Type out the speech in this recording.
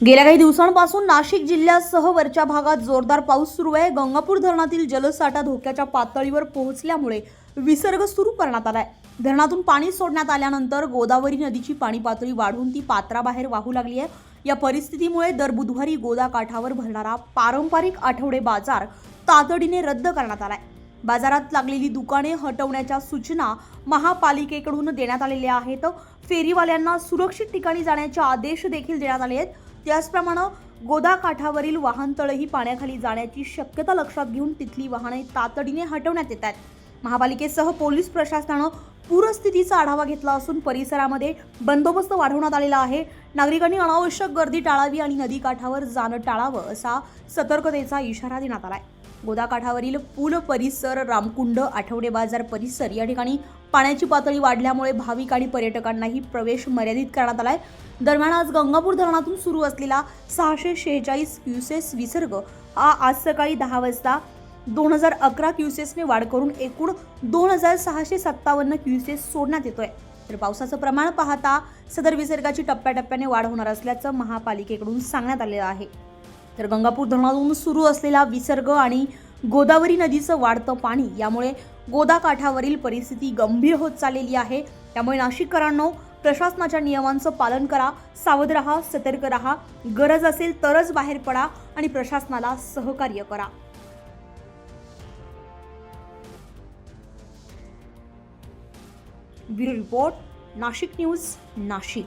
गेल्या काही दिवसांपासून नाशिक जिल्ह्यासह वरच्या भागात जोरदार पाऊस सुरू आहे. गंगापूर धरणातील जलसाठा धोक्याच्या पातळीवर पोहोचल्यामुळे विसर्ग सुरू करण्यात आलाय. धरणातून पाणी सोडण्यात आल्यानंतर गोदावरी नदीची पाणी पातळी वाढून ती पात्राबाहेर वाहू लागली आहे. या परिस्थितीमुळे दर बुधवारी गोदाकाठावर भरणारा पारंपरिक आठवडे बाजार तातडीने रद्द करण्यात आलाय. बाजारात लागलेली दुकाने हटवण्याच्या सूचना महापालिकेकडून देण्यात आलेल्या आहेत. फेरीवाल्यांना सुरक्षित ठिकाणी जाण्याचे आदेश देखील देण्यात आले आहेत. त्याचप्रमाणे गोदा काठावरील वाहनतळही पाण्याखाली जाण्याची शक्यता लक्षात घेऊन तिथली वाहने तातडीने हटवण्यात येत आहेत. महापालिकेसह पोलीस प्रशासनानं पूरस्थितीचा आढावा घेतला असून परिसरामध्ये बंदोबस्त वाढवण्यात आलेला आहे. नागरिकांनी अनावश्यक गर्दी टाळावी आणि नदीकाठावर जाणं टाळावं असा सतर्कतेचा इशारा देण्यात आला आहे गोदाकाठावरील पूल परिसर रामकुंड आठवडे बाजार परिसर या ठिकाणी पाण्याची पातळी वाढल्यामुळे भाविक आणि पर्यटकांनाही प्रवेश मर्यादित करण्यात आलाय. दरम्यान आज गंगापूर धरणातून सुरू असलेला सहाशे शेहेचाळीस क्युसेस विसर्ग हा आज सकाळी दहा वाजता दोन हजार अकरा क्युसेसने वाढ करून एकूण दोन हजार सहाशे सत्तावन्न क्युसेस सोडण्यात येतोय. तर पावसाचं प्रमाण पाहता सदर विसर्गाची टप्प्याटप्प्याने वाढ होणार असल्याचं महापालिकेकडून सांगण्यात आलेलं आहे. तर गंगापूर धरणातून सुरू असलेला विसर्ग आणि गोदावरी नदीचं वाढतं पाणी यामुळे गोदा काठावरील परिस्थिती गंभीर होत चाललेली आहे. त्यामुळे नाशिककरांनो प्रशासनाच्या नियमांचं पालन करा सावध राहा सतर्क राहा गरज असेल तरच बाहेर पडा आणि प्रशासनाला सहकार्य करा. Bureau report Nashik news Nashik.